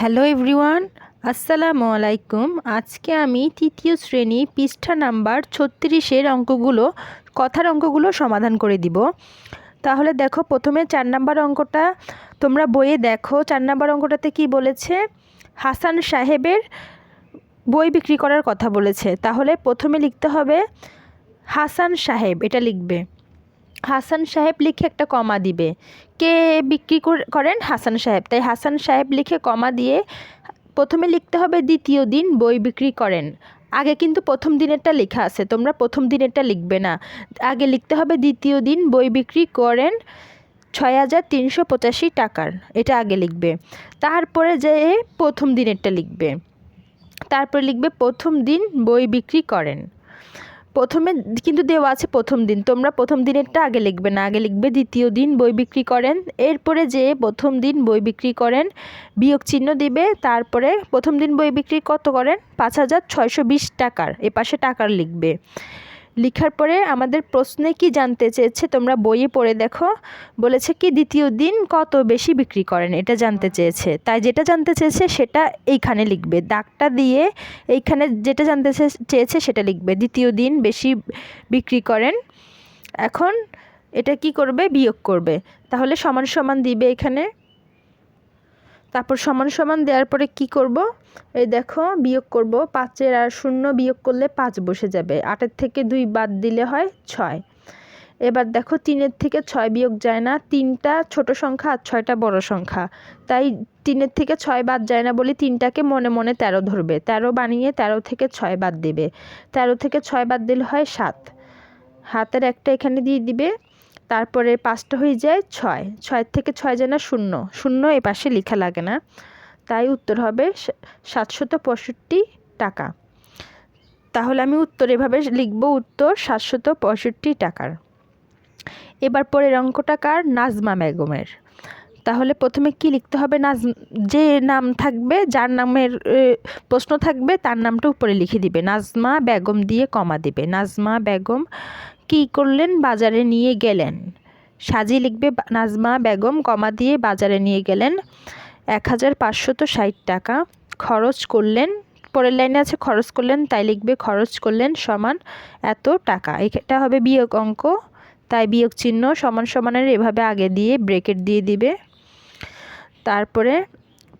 Hello everyone, আসসালামু আলাইকুম। আজকে আমি তৃতীয় শ্রেণি পৃষ্ঠা নাম্বার ছত্রিশের অঙ্কগুলো, কথার অঙ্কগুলো সমাধান করে দিব। তাহলে দেখো, প্রথমে চার নাম্বার অঙ্কটা, তোমরা বইয়ে দেখো, চার নাম্বার অঙ্কটাতে কি বলেছে? হাসান সাহেবের বই বিক্রি করার কথা বলেছে। তাহলে প্রথমে লিখতে হবে হাসান সাহেব, এটা লিখবে। হাসান সাহেব লিখে একটা কমা দিবে। কে বিক্রি কর- করেন? হাসান সাহেব। তাই হাসান সাহেব লিখে কমা দিয়ে প্রথমে লিখতে হবে দ্বিতীয় দিন বই বিক্রি করেন। আগে কিন্তু প্রথম দিনেরটা লেখা আছে, তোমরা প্রথম দিনেরটা লিখবে না। আগে লিখতে হবে দ্বিতীয় দিন বই বিক্রি করেন ছয় হাজার তিনশো পঁচাশি টাকার, এটা আগে লিখবে। তারপরে যে প্রথম দিনেরটা লিখবে, তারপরে লিখবে প্রথম দিন বই বিক্রি করেন। প্রথমে কিন্তু দেওয়া আছে প্রথম দিন। তোমরা প্রথম দিনেরটা আগে লিখবে না। আগে লিখবে দ্বিতীয় দিন বই বিক্রি করেন। এরপরে যে প্রথম দিন বই বিক্রি করেন, বিয়োগ চিহ্ন দিবে। তারপরে প্রথম দিন বই বিক্রি কত করেন? পাঁচ হাজার ছয়শো বিশ টাকার। এপাশে টাকার লিখবে। লিখার পরে আমাদের প্রশ্নে কি জানতে চেয়েছে তোমরা বইয়ে পড়ে দেখো। বলেছে কি, দ্বিতীয় দিন কত বেশি বিক্রি করেন? এটা জানতে চেয়েছে। তাই যেটা জানতে চেয়েছে সেটা এইখানে লিখবে। দাগটা দিয়ে এইখানে যেটা জানতে চেয়েছে সেটা লিখবে। দ্বিতীয় দিন বেশি বিক্রি করেন, এখন এটা কি করবে? বিয়োগ করবে। তাহলে সমান সমান দিবে এখানে। তারপর সমান সমান দেওয়ার পরে কি করব? এই দেখো, বিয়োগ করব। পাঁচের আর শূন্য বিয়োগ করলে পাঁচ বসে যাবে। আটের থেকে দুই বাদ দিলে হয় ছয়। এবার দেখো, তিনের থেকে ছয় বিয়োগ যায় না। তিনটা ছোট সংখ্যা আর ছয়টা বড় সংখ্যা। তাই তিনের থেকে ছয় বাদ যায় না বলে তিনটাকে মনে মনে তেরো ধরবে। তেরো বানিয়ে তেরো থেকে ছয় বাদ দেবে। তেরো থেকে ছয় বাদ দিলে হয় সাত। হাতের একটা এখানে দিয়ে দিবে। তারপরে পাঁচটা হয়ে যায় ছয়। ছয় থেকে ছয় যায় না শূন্য। শূন্য এ পাশে লেখা লাগে না। তাই উত্তর হবে সাতশত পঁয়ষট্টি টাকা। তাহলে আমি উত্তর এভাবে লিখব, উত্তর সাতশত পঁয়ষট্টি টাকার। এবার পরের অঙ্কটা কার? নাজমা বেগমের। তাহলে প্রথমে কি লিখতে হবে? নাজ যে নাম থাকবে, যার নামের প্রশ্ন থাকবে, তার নামটা উপরে লিখে দিবে। নাজমা বেগম দিয়ে কমা দিবে। নাজমা বেগম কি করলেন? বাজারে নিয়ে গেলেন। সাজি লিখবে নাজমা বেগম কমা দিয়ে বাজারে নিয়ে গেলেন। এক হাজার ষাট টাকা। খরচ করলেন। পরের লাইনে আছে, খরচ করলেন, তাই লিখবে খরচ করলেন সমান এত টাকা। এটা হবে বিয়োগ অঙ্ক। তাই বিয়োগ চিহ্ন সমান সমানের এভাবে আগে দিয়ে ব্রেকেট দিয়ে দিবে। তারপরে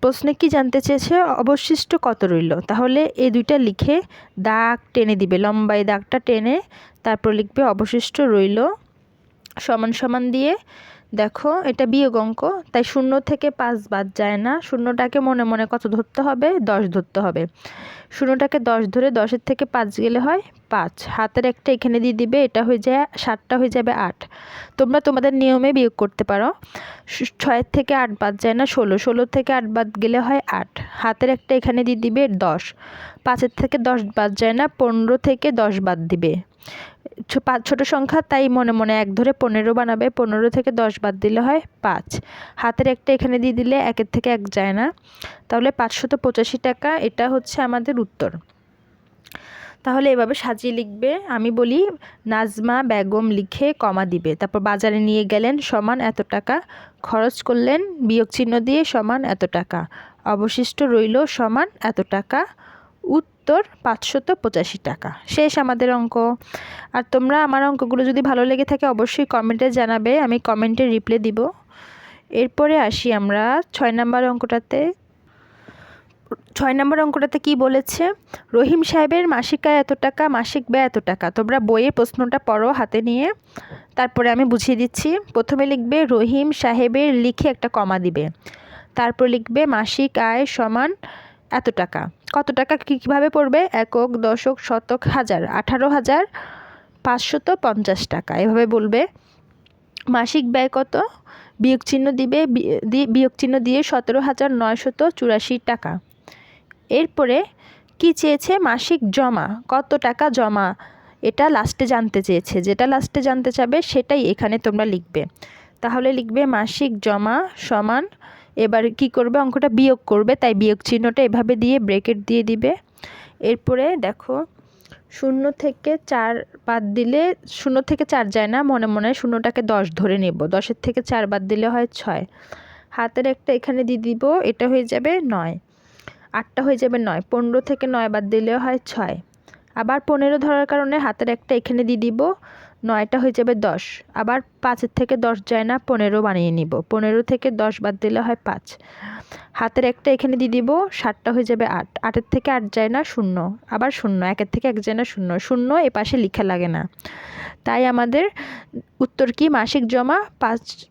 প্রশ্নে কি জানতে চেয়েছে? অবশিষ্ট কত রইল? তাহলে এই দুইটা লিখে দাগ টেনে দিবে লম্বাই দাগটা টেনে তারপর লিখবে অবশিষ্ট রইল সমান সমান দিয়ে দেখো, এটা বিয়োগ অঙ্ক তাই শূন্য থেকে পাঁচ বাদ যায় না। শূন্যটাকে মনে মনে কত ধরতে হবে? দশ ধরতে হবে। শূন্যটাকে দশ ধরে দশের থেকে পাঁচ গেলে হয় পাঁচ। হাতের একটা এখানে দিয়ে দিবে, এটা হয়ে যায়, সাতটা হয়ে যাবে আট। তোমরা তোমাদের নিয়মে বিয়োগ করতে পারো। ছয়ের থেকে আট বাদ যায় না, ষোলো। ষোলো থেকে আট বাদ গেলে হয় আট। হাতের একটা এখানে দিয়ে দিবে দশ। পাঁচের থেকে দশ বাদ যায় না, পনেরো থেকে দশ বাদ দিবে। ছোটো সংখ্যা, তাই মনে মনে এক ধরে পনেরো বানাবে। পনেরো থেকে দশ বাদ দিলে হয় পাঁচ। হাতের একটা এখানে দিয়ে দিলে একের থেকে এক যায় না। তাহলে পাঁচশত পঁচাশি টাকা, এটা হচ্ছে আমাদের উত্তর। তাহলে এভাবে সাজিয়ে লিখবে। আমি বলি, নাজমা বেগম লিখে কমা দিবে। তারপর বাজারে নিয়ে গেলেন, সমান এত টাকা। খরচ করলেন, বিয়োগ চিহ্ন দিয়ে সমান এত টাকা। অবশিষ্ট রইল সমান এত টাকা। উত্তর পাঁচশত পঁচাশি টাকা। শেষ আমাদের অঙ্ক। আর তোমরা আমার অঙ্কগুলো যদি ভালো লেগে থাকে অবশ্যই কমেন্টে জানাবে, আমি কমেন্টে রিপ্লাই দিব। এরপরে আসি আমরা ছয় নাম্বার অঙ্কটাতে। ছয় নম্বর অঙ্কটাতে কি বলেছে? রহিম সাহেবের মাসিক আয় এত টাকা, মাসিক ব্যয় এত টাকা। তোমরা বইয়ের প্রশ্নটা পড়ো হাতে নিয়ে। তারপরে আমি বুঝিয়ে দিচ্ছি। প্রথমে লিখবে, রহিম সাহেবের লিখে একটা কমা দিবে। তারপর লিখবে, মাসিক আয় সমান এত টাকা? কত টাকা কী- কীভাবে পড়বে? একক, দশক, শতক, হাজার। আঠারো হাজার পাঁচশত পঞ্চাশ টাকা। এভাবে বলবে। মাসিক ব্যয় কত? বিয়োগ চিহ্ন দিবে বিয়োগ চিহ্ন দিয়ে সতেরো হাজার নয়শত চুরাশি টাকা। এরপরে, কি চেয়েছে মাসিক জমা? কত টাকা জমা? এটা লাস্টে জানতে চেয়েছে। যেটা লাস্টে জানতে চাবে, সেটাই এখানে তোমরা লিখবে। তাহলে লিখবে মাসিক জমা সমান এবার কি করবে? অঙ্কটা বিয়োগ করবে, তাই বিয়োগ চিহ্নটা এভাবে দিয়ে ব্রেকেট দিয়ে দিবে। এরপরে দেখো, শূন্য থেকে চার বাদ দিলে, শূন্য থেকে চার যায় না, মনে মনে শূন্যটাকে দশ ধরে নেব। দশের থেকে চার বাদ দিলে হয় ছয়। হাতের একটা এখানে দিয়ে দিব, এটা হয়ে যাবে নয়। আটটা হয়ে যাবে নয়। পনেরো থেকে নয় বাদ দিলেও হয় ছয়। আবার পনেরো ধরার কারণে হাতের একটা এখানে দিয়ে দিব। নয়টা হয়ে যাবে দশ। আবার পাঁচের থেকে দশ যায় না, পনেরো বানিয়ে নিব। পনেরো থেকে দশ বাদ দিলে হয় পাঁচ। হাতের একটা এখানে দিয়ে দিব, সাতটা হয়ে যাবে আট। আটের থেকে আট যায় না, শূন্য। আবার শূন্য, একের থেকে এক যায় না, শূন্য। শূন্য এ পাশে লিখা লাগে না। তাই আমাদের উত্তর কি? মাসিক জমা পাঁচ,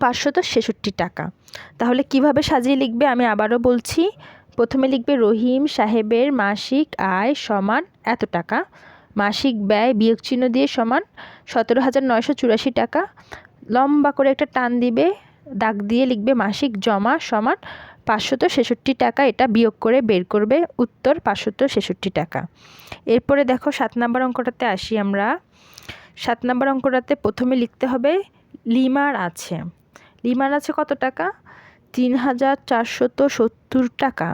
পাঁচশত ছেষট্টি টাকা। তাহলে কীভাবে সাজিয়ে লিখবে? আমি আবারও বলছি। প্রথমে লিখবে রহিম সাহেবের মাসিক আয় সমান এত টাকা। মাসিক ব্যয় বিয়োগ চিহ্ন দিয়ে সমান সতেরো হাজার নয়শো চুরাশি টাকা। লম্বা করে একটা টান দিবে, দাগ দিয়ে লিখবে মাসিক জমা সমান পাঁচশত ছেষট্টি টাকা, এটা বিয়োগ করে বের করবে উত্তর পাঁচশত ছেষট্টি টাকা। এরপরে দেখো সাত নম্বর অঙ্কটাতে আসি আমরা। সাত নম্বর অঙ্কটাতে প্রথমে লিখতে হবে লিমার আছে। লিমার আছে কত টাকা? তিন হাজার চারশত সত্তর টাকা।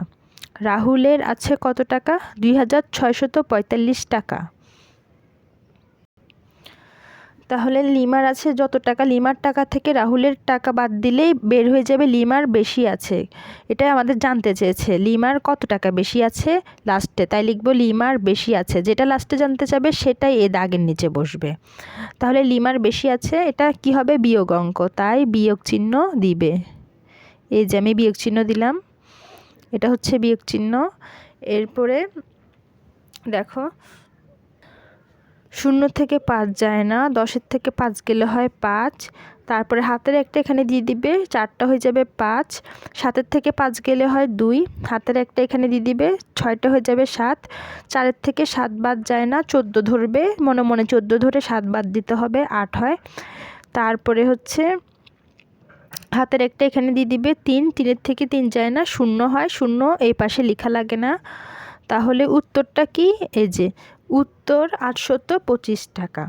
রাহুলের আছে কত টাকা? দুই হাজার ছয়শত পঁয়তাল্লিশ টাকা। তাহলে লিমার আছে যত টাকা? লিমার টাকা থেকে রাহুলের টাকা বাদ দিলেই বের হয়ে যাবে লিমার বেশি আছে। এটাই আমাদের জানতে চেয়েছে। লিমার কত টাকা বেশি আছে? লাস্টে তাই লিখব লিমার বেশি আছে। যেটা লাস্টে জানতে চাবে সেটাই এ দাগের নিচে বসবে। তাহলে লিমার বেশি আছে, এটা কি হবে? বিয়োগ অঙ্ক। তাই বিয়োগ চিহ্ন দিবে। এই যে আমি বিয়োগ চিহ্ন দিলাম। এটা হচ্ছে বিয়োগ চিহ্ন। এরপরে দেখো শূন্য থেকে পাঁচ যায় না, দশের থেকে পাঁচ গেলে হয় পাঁচ। তারপরে হাতের একটা এখানে দিয়ে দিবে, চারটা হয়ে যাবে পাঁচ। সাতের থেকে পাঁচ গেলে হয় দুই। হাতের একটা এখানে দিয়ে দিবে, ছয়টা হয়ে যাবে সাত। চারের থেকে সাত বাদ যায় না, চোদ্দ ধরবে। মনে মনে চোদ্দ ধরে সাত বাদ দিতে হবে, আট হয়। তারপরে হচ্ছে হাতের একটা এখানে দিয়ে দিবে, তিন। তিনের থেকে তিন যায় না, শূন্য হয়। শূন্য এই পাশে লেখা লাগে না। তাহলে উত্তরটা কি? এই যে উত্তর আটশত পঁচিশ টাকা।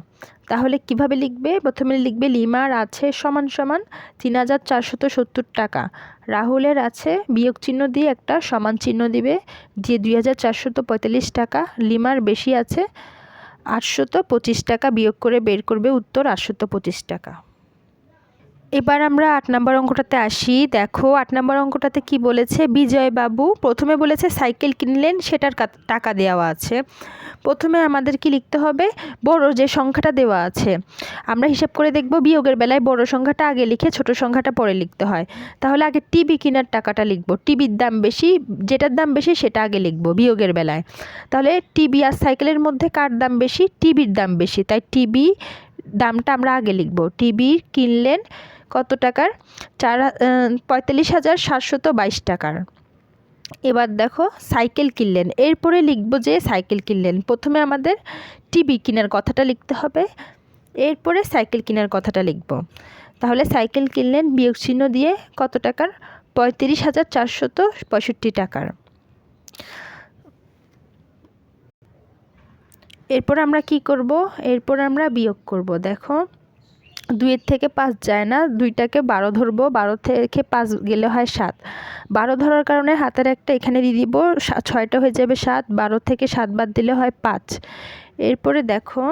তাহলে কীভাবে লিখবে? প্রথমে লিখবে, লিমার আছে সমান সমান তিন হাজার চারশত সত্তর টাকা। রাহুলের আছে বিয়োগ চিহ্ন দিয়ে একটা সমান চিহ্ন দিবে দিয়ে দুই হাজার চারশত পঁয়তাল্লিশ টাকা। লিমার বেশি আছে আটশত পঁচিশ টাকা, বিয়োগ করে বের করবে উত্তর আটশত পঁচিশ টাকা। এবার আমরা আট নম্বর অঙ্কটাতে আসি। দেখো, আট নম্বর অঙ্কটাতে কি বলেছে? বিজয়বাবু, প্রথমে বলেছে সাইকেল কিনলেন, সেটার টাকা দেওয়া আছে। প্রথমে আমাদের কি লিখতে হবে? বড় যে সংখ্যাটা দেওয়া আছে। আমরা হিসাব করে দেখব, বিয়োগের বেলায় বড় সংখ্যাটা আগে লিখে ছোট সংখ্যাটা পরে লিখতে হয়। তাহলে আগে টিভি কেনার টাকাটা লিখব। টিভির দাম বেশি, যেটার দাম বেশি সেটা আগে লিখব, বিয়োগের বেলায়। তাহলে টিভি আর সাইকেলের মধ্যে কার দাম বেশি? টিভির দাম বেশি। তাই টিভি দামটা আমরা আগে লিখব। টিভি কিনলেন কত টাকার? চার পঁয়তাল্লিশ হাজার সাতশত বাইশ টাকার। এবার দেখো, সাইকেল কিনলেন। এরপরে লিখব যে সাইকেল কিনলেন। প্রথমে আমাদের টিভি কেনার কথাটা লিখতে হবে। এরপরে সাইকেল কেনার কথাটা লিখব। তাহলে সাইকেল কিনলেন, বিয়োগ চিহ্ন দিয়ে কত টাকার? পঁয়ত্রিশ হাজার চারশত পঁয়ষট্টি টাকার। এরপর আমরা কি করব? এরপর আমরা বিয়োগ করব। দেখো দুইয়ের থেকে পাঁচ যায় না, দুইটাকে বারো ধরবো, বারো থেকে পাঁচ গেলে হয় সাত। বারো ধরার কারণে হাতের একটা এখানে দিয়ে দিব ছয়টা হয়ে যাবে সাত, বারো থেকে সাত বাদ দিলে হয় পাঁচ। এরপরে দেখো,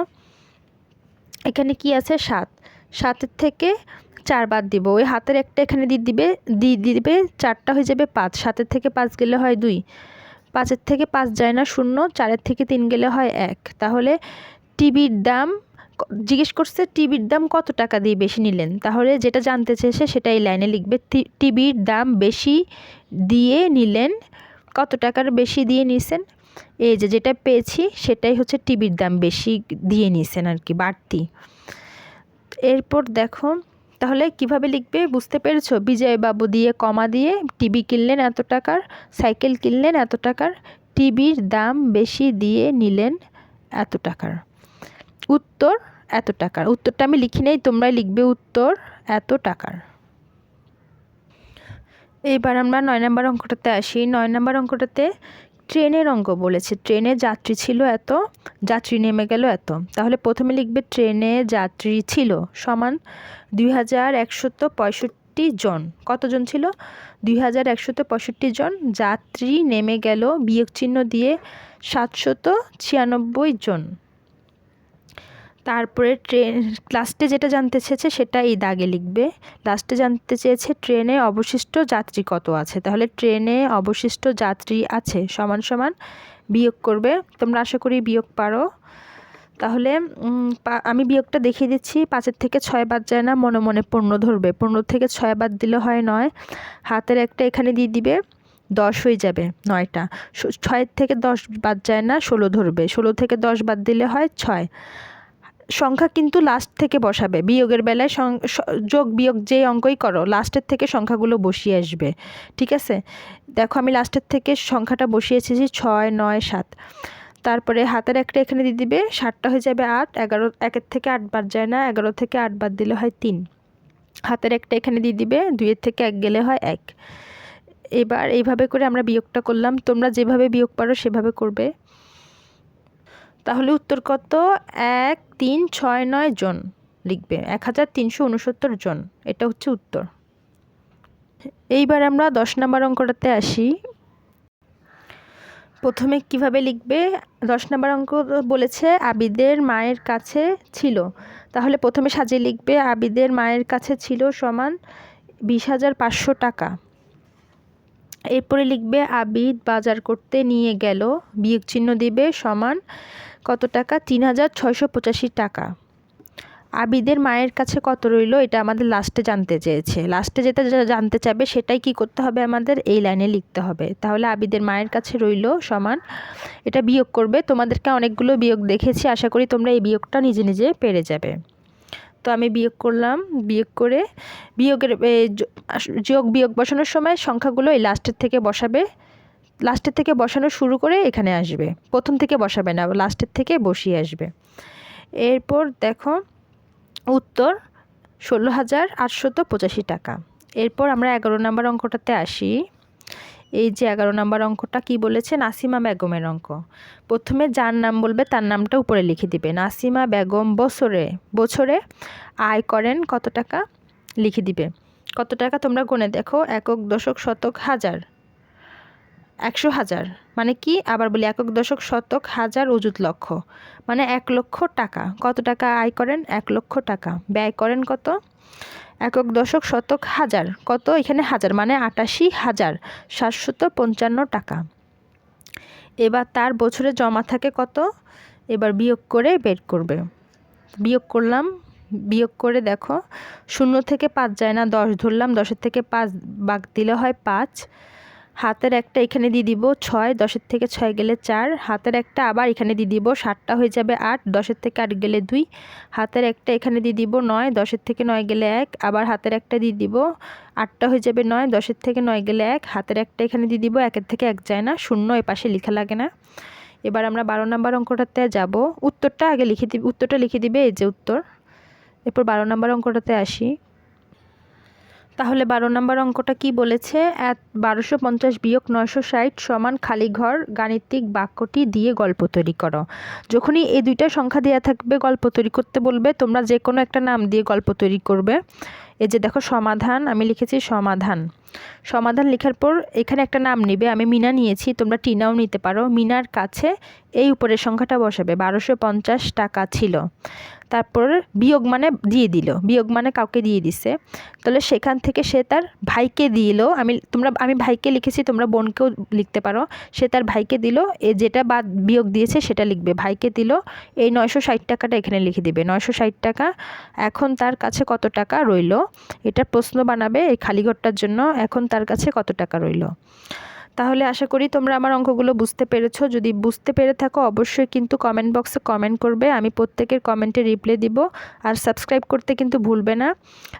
এখানে কি আছে? সাত। সাতের থেকে চার বাদ দিব, ওই হাতের একটা এখানে দিয়ে দিবে দিয়ে দিবে, চারটা হয়ে যাবে পাঁচ। সাতের থেকে পাঁচ গেলে হয় দুই। পাঁচের থেকে পাঁচ যায় না, শূন্য। চারের থেকে তিন গেলে হয় এক। তাহলে টিভির দাম জিজ্ঞেস করছে, টিভির দাম কত টাকা দিয়ে বেশি নিলেন? তাহলে যেটা জানতে চেয়েছে সেটা এই লাইনে লিখবে টিভির দাম বেশি দিয়ে নিলেন, কত টাকার বেশি দিয়ে নিছেন? এই যে যেটা পেয়েছি সেটাই হচ্ছে টিভির দাম বেশি দিয়ে নিছেন আর কি, বাড়তি। এরপর দেখো, তাহলে কীভাবে লিখবে বুঝতে পেরেছ? বিজয়বাবু দিয়ে কমা দিয়ে টিভি কিনলেন এত টাকার, সাইকেল কিনলেন এত টাকার, টিভির দাম বেশি দিয়ে নিলেন এত টাকার। উত্তর এত টাকার। উত্তরটা আমি লিখি নেই, তোমরাই লিখবে উত্তর এত টাকার। এইবার আমরা নয় নম্বর অঙ্কটাতে আসি। নয় নম্বর অঙ্কটাতে ট্রেনের অঙ্ক বলেছে। ট্রেনে যাত্রী ছিল এত, যাত্রী নেমে গেল এত। তাহলে প্রথমে লিখবে ট্রেনে যাত্রী ছিল সমান দুই হাজার পঁয়ষট্টি জন। কতজন ছিল? দুই হাজার পঁয়ষট্টি জন। যাত্রী নেমে গেল বিয়োগ চিহ্ন দিয়ে সাতশত ছিয়ানব্বই জন। তারপরে ট্রেন, লাস্টে যেটা জানতে চেয়েছে সেটা এই দাগে লিখবে। লাস্টে জানতে চেয়েছে ট্রেনে অবশিষ্ট যাত্রী কত আছে? তাহলে ট্রেনে অবশিষ্ট যাত্রী আছে, সমান সমান বিয়োগ করবে। তোমরা আশা করি বিয়োগ পারো। তাহলে আমি বিয়োগটা দেখিয়ে দিচ্ছি। পাঁচের থেকে ছয় বাদ যায় না, মনে মনে পণ্য ধরবে। পণ্য থেকে ছয় বাদ দিলে হয় নয়। হাতের একটা এখানে দিয়ে দিবে, দশ হয়ে যাবে নয়টা। ছয়ের থেকে দশ বাদ যায় না, ষোলো ধরবে। ষোলো থেকে দশ বাদ দিলে হয় ছয়। সংখ্যা কিন্তু লাস্ট থেকে বসাবে। বিয়োগের বেলায় যোগ, বিয়োগ যে অঙ্কই করো লাস্টের থেকে সংখ্যাগুলো বসিয়ে আসবে। ঠিক আছে? দেখো আমি লাস্টের থেকে সংখ্যাটা বসিয়েছি যে ছয়, নয়, সাত। তারপরে হাতের একটা এখানে দিয়ে দিবে, সাতটা হয়ে যাবে আট, এগারো, একের থেকে আট বাদ যায় না, এগারো থেকে আট বাদ দিলে হয় তিন। হাতের একটা এখানে দিয়ে দিবে, দুইয়ের থেকে এক গেলে হয় এক। এবার এইভাবে করে আমরা বিয়োগটা করলাম, তোমরা যেভাবে বিয়োগ পারো সেভাবে করবে। তাহলে উত্তর কত? এক, তিন, ছয়, নয় জন লিখবে। এক হাজার তিনশো উনসত্তর জন। এটা হচ্ছে উত্তর। এইবার আমরা দশ নম্বর অঙ্কটাতে আসি। প্রথমে কীভাবে লিখবে? দশ নম্বর অঙ্ক বলেছে, আবিদের মায়ের কাছে ছিল। তাহলে প্রথমে সাজিয়ে লিখবে, আবিদের মায়ের কাছে ছিল সমান বিশ হাজার পাঁচশো টাকা। এরপরে লিখবে, আবিদ বাজার করতে নিয়ে গেল বিয়োগ চিহ্ন দিবে সমান কত টাকা? তিন হাজার ছয়শো পঁচাশি টাকা। আবিদের মায়ের কাছে কত রইল? এটা আমাদের লাস্টে জানতে চেয়েছে। লাস্টে যেটা জানতে চাবে সেটাই কি করতে হবে আমাদের? এই লাইনে লিখতে হবে। তাহলে আবিদের মায়ের কাছে রইল সমান। এটা বিয়োগ করবে। তোমাদেরকে অনেকগুলো বিয়োগ দেখেছি। আশা করি তোমরা এই বিয়োগটা নিজে নিজে পেরে যাবে। তো আমি বিয়োগ করলাম। বিয়োগ করে বিয়োগের যোগ বিয়োগ বসানোর সময় সংখ্যাগুলো এই লাস্টের থেকে বসাবে। লাস্টের থেকে বসানো শুরু করে এখানে আসবে। প্রথম থেকে বসাবে না, লাস্টের থেকে বসিয়ে আসবে। এরপর দেখো, উত্তর ষোলো হাজার আটশত পঁচাশি টাকা। এরপর আমরা এগারো নম্বর অঙ্কটাতে আসি। এই যে এগারো নম্বর অঙ্কটা কি বলেছে? নাসিমা বেগমের অঙ্ক। প্রথমে যার নাম বলবে তার নামটা উপরে লিখে দিবে। নাসিমা বেগম বছরে বছরে আয় করেন কত টাকা? লিখে দিবে। কত টাকা তোমরা গুনে দেখো? একক, দশক, শতক, হাজার। একশো হাজার। মানে কি? আবার বলি, একক দশক শতক হাজার অজুত লক্ষ। মানে এক লক্ষ টাকা। কত টাকা আয় করেন? এক লক্ষ টাকা। ব্যয় করেন কত? একক দশক শতক হাজার। কত? এখানে হাজার। মানে আটাশি হাজার। সাতশত পঞ্চান্ন টাকা। এবার তার বছরে জমা থাকে কত? এবার বিয়োগ করে বের করবে। বিয়োগ করলাম। বিয়োগ করে দেখো, শূন্য থেকে পাঁচ যায় না। দশ ধরলাম। দশের থেকে পাঁচ বাঘ দিলে হয় পাঁচ। হাতের একটা এখানে দিয়ে দিব ছয়, দশের থেকে ছয় গেলে চার, হাতের একটা আবার এখানে দিয়ে দিব সাতটা হয়ে যাবে আট, দশের থেকে আট গেলে দুই, হাতের একটা এখানে দিয়ে দিব নয়, দশের থেকে নয় গেলে এক, আবার হাতের একটা দিয়ে দিব আটটা হয়ে যাবে নয়, দশের থেকে নয় গেলে এক, হাতের একটা এখানে দিয়ে দিব একের থেকে এক যায় না, শূন্য এ পাশে লেখা লাগে না। এবার আমরা বারো নম্বর অঙ্কটাতে যাব। উত্তরটা আগে লিখে দিবি উত্তরটা লিখে দিবে এই যে উত্তর। এরপর বারো নম্বর অঙ্কটাতে আসি। তাহলে বারো নম্বর অঙ্কটা কি বলেছে? বারোশো পঞ্চাশ বিয়োগ নয়শো ষাট সমান খালি ঘর গাণিতিক বাক্যটি দিয়ে গল্প তৈরি করো। যখনই এই দুইটা সংখ্যা দেওয়া থাকবে, গল্প তৈরি করতে বলবে, তোমরা যে কোনো একটা নাম দিয়ে গল্প তৈরি করবে। এই যে দেখো, সমাধান, আমি লিখেছি সমাধান। সমাধান লেখার পর এখানে একটা নাম নেবে, আমি মিনা নিয়েছি, তোমরা টিনাও নিতে পারো। মিনার কাছে এই উপরের সংখ্যাটা বসাবে, বারোশো পঞ্চাশ টাকা ছিল। তারপর বিয়োগ মানে দিয়ে দিল, বিয়োগ মানে কাউকে দিয়ে দিছে। তাহলে সেখান থেকে সে তার ভাইকে দিল, আমি তোমরা, আমি ভাইকে লিখেছি, তোমরা বোনকেও লিখতে পারো। সে তার ভাইকে দিল, এ যেটা বাদ বিয়োগ দিয়েছে সেটা লিখবে। ভাইকে দিল, এই নয়শো ষাট টাকাটা এখানে লিখে দিবে। নয়শো ষাট টাকা, এখন তার কাছে কত টাকা রইল? এটা প্রশ্ন বানাবে এই খালিঘরটার জন্য, এখন তার কাছে কত টাকা রইল? তাহলে আশা করি তোমরা আমার অঙ্কগুলো বুঝতে পেরেছ। যদি বুঝতে পেরে থাকো, অবশ্যই কিন্তু কমেন্ট বক্সে কমেন্ট করবে। আমি প্রত্যেকের কমেন্টে রিপ্লাই দিব। আর সাবস্ক্রাইব করতে কিন্তু ভুলবে না।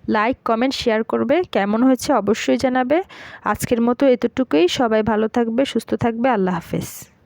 লাইক কমেন্ট শেয়ার করবে। কেমন হয়েছে অবশ্যই জানাবে। আজকের মতো এতটুকুই। সবাই ভালো থাকবে, সুস্থ থাকবে। আল্লাহ হাফেজ।